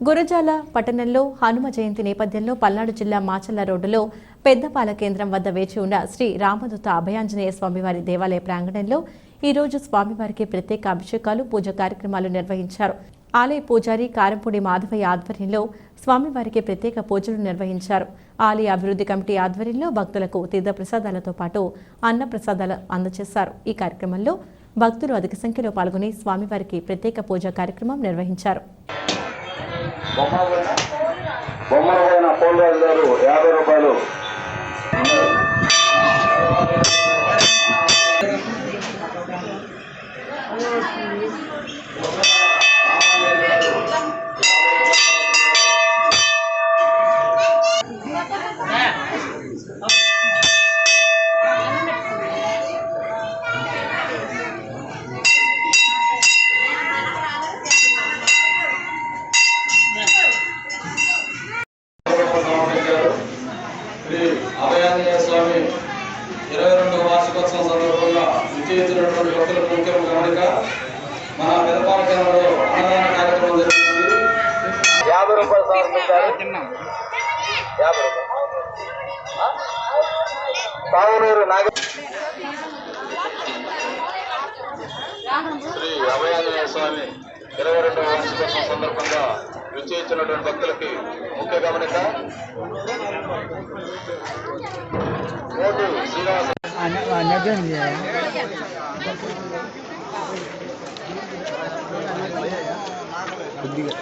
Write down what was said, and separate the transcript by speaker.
Speaker 1: గురజాల పట్టణంలో హనుమ జయంతి నేపథ్యంలో పల్నాడు జిల్లా మాచల్ల రోడ్డులో పెద్దపాల కేంద్రం వద్ద వేచి ఉన్న శ్రీ రామదూత అభయాంజనేయ స్వామివారి దేవాలయ ప్రాంగణంలో ఈరోజు స్వామివారికి ప్రత్యేక అభిషేకాలు పూజ కార్యక్రమాలు నిర్వహించారు. ఆలయ పూజారి కారంపూడి మాధవయ్య ఆధ్వర్యంలో స్వామివారికి ప్రత్యేక పూజలు నిర్వహించారు. ఆలయ అభివృద్ధి కమిటీ ఆధ్వర్యంలో భక్తులకు తీర్థ ప్రసాదాలతో పాటు అన్న ప్రసాదాలు అందజేశారు. ఈ కార్యక్రమంలో భక్తులు అధిక సంఖ్యలో పాల్గొని స్వామివారికి ప్రత్యేక పూజా కార్యక్రమం నిర్వహించారు.
Speaker 2: బొమ్మల బొమ్మల పైన పోలరాజు గారు యాభై రూపాయలు
Speaker 3: శ్రీ ఇరవై రెండవ వార్షికోత్సవం సందర్భంగా నిశ్చయించినటువంటి భక్తుల ముఖ్య గమనిక మన పెదపాల కేంద్రంలో అన్నదాన కార్యక్రమం జరుగుతుంది.
Speaker 2: యాభై రూపాయలు యాభై రూపాయలు. నాగ శ్రీ అభయాంజనేయ స్వామి ఇరవై రెండవ వార్షికోత్సవం సందర్భంగా నిశ్చయించినటువంటి భక్తులకి ముఖ్య గమనిక
Speaker 4: కొద్దిగా